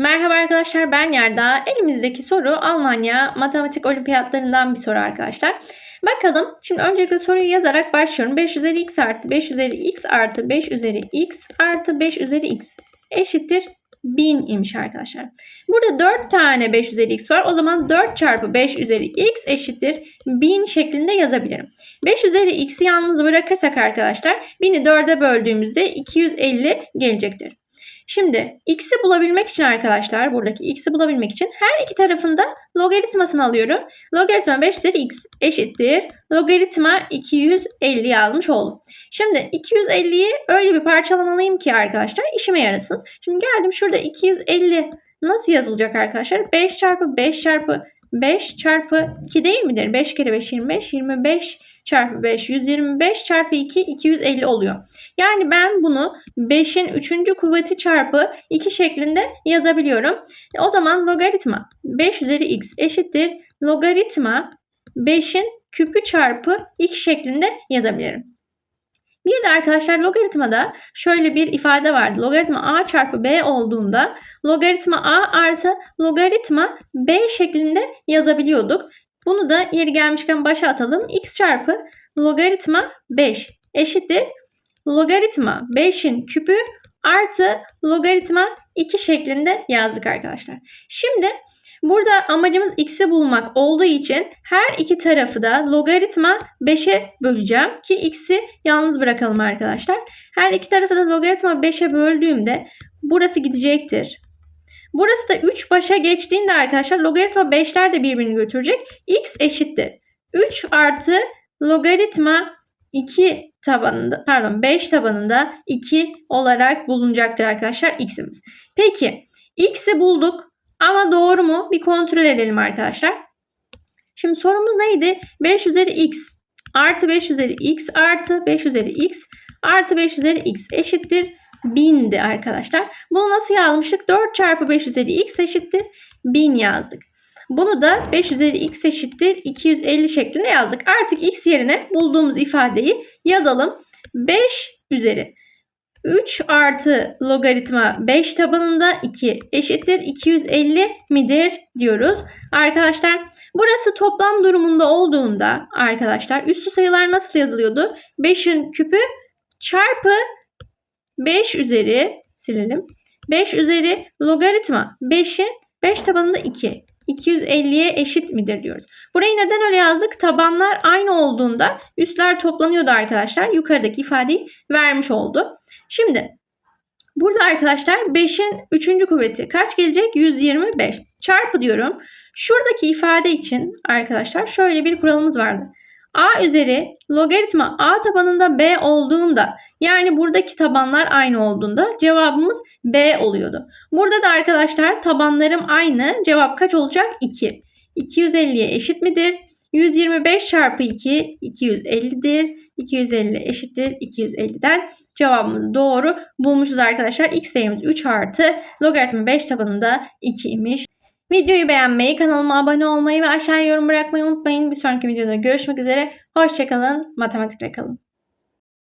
Merhaba arkadaşlar ben Yerda. Elimizdeki soru Almanya matematik olimpiyatlarından bir soru arkadaşlar. Bakalım şimdi öncelikle soruyu yazarak başlıyorum. 5 üzeri x artı 5 üzeri x artı 5 üzeri x artı 5 üzeri x eşittir 1000 imiş arkadaşlar. Burada 4 tane 5 üzeri x var. O zaman 4 çarpı 5 üzeri x eşittir 1000 şeklinde yazabilirim. 5 üzeri x'i yalnız bırakırsak arkadaşlar 1000'i 4'e böldüğümüzde 250 gelecektir. Şimdi x'i bulabilmek için arkadaşlar buradaki x'i bulabilmek için her iki tarafında logaritmasını alıyorum. Logaritma 5 üzeri x eşittir. Logaritma 250 yazmış oldum. Şimdi 250'yi öyle bir parçalamalıyım ki arkadaşlar işime yarasın. Şimdi geldim şurada 250 nasıl yazılacak arkadaşlar? 5 çarpı 5 çarpı 5 çarpı 2 değil midir? 5 kere 5 25 25 çarpı 5 125 çarpı 2 250 oluyor. Yani ben bunu 5'in 3. kuvveti çarpı 2 şeklinde yazabiliyorum. O zaman logaritma 5 üzeri x eşittir. Logaritma 5'in küpü çarpı 2 şeklinde yazabilirim. Bir de arkadaşlar logaritmada şöyle bir ifade vardı. Logaritma a çarpı b olduğunda logaritma a artı logaritma b şeklinde yazabiliyorduk. Bunu da yeri gelmişken başa atalım. x çarpı logaritma 5 eşittir. Logaritma 5'in küpü artı logaritma 2 şeklinde yazdık arkadaşlar. Şimdi burada amacımız x'i bulmak olduğu için her iki tarafı da logaritma 5'e böleceğim ki x'i yalnız bırakalım arkadaşlar. Her iki tarafı da logaritma 5'e böldüğümde burası gidecektir. Burası da 3 başa geçtiğinde arkadaşlar logaritma 5'ler de birbirini götürecek. x eşittir. 3 artı logaritma 2 tabanında pardon 5 tabanında 2 olarak bulunacaktır arkadaşlar x'imiz. Peki x'i bulduk ama doğru mu? Bir kontrol edelim arkadaşlar. Şimdi sorumuz neydi? 5 üzeri x artı 5 üzeri x artı 5 üzeri x artı 5 üzeri x eşittir 1000'di arkadaşlar. Bunu nasıl yazmıştık? 4 çarpı 5 üzeri x eşittir 1000 yazdık. Bunu da 5 üzeri x eşittir 250 şeklinde yazdık. Artık x yerine bulduğumuz ifadeyi yazalım. 5 üzeri 3 artı logaritma 5 tabanında 2 eşittir 250 midir diyoruz. Arkadaşlar burası toplam durumunda olduğunda arkadaşlar üstü sayılar nasıl yazılıyordu? 5'in küpü çarpı 5 üzeri silelim. 5 üzeri logaritma 5'in 5 tabanında 2. 250'ye eşit midir diyoruz. Burayı neden öyle yazdık? Tabanlar aynı olduğunda üstler toplanıyordu arkadaşlar. Yukarıdaki ifadeyi vermiş oldu. Şimdi burada arkadaşlar 5'in 3. kuvveti kaç gelecek? 125. Çarpı diyorum. Şuradaki ifade için arkadaşlar şöyle bir kuralımız vardı. A üzeri logaritma A tabanında B olduğunda yani buradaki tabanlar aynı olduğunda cevabımız B oluyordu. Burada da arkadaşlar tabanlarım aynı. Cevap kaç olacak? 2. 250'ye eşit midir? 125 çarpı 2 250'dir. 250 eşittir 250'den cevabımızı doğru bulmuşuz arkadaşlar. X değerimiz 3 artı logaritma 5 tabanında 2 imiş. Videoyu beğenmeyi, kanalıma abone olmayı ve aşağıya yorum bırakmayı unutmayın. Bir sonraki videoda görüşmek üzere. Hoşçakalın, matematikle kalın.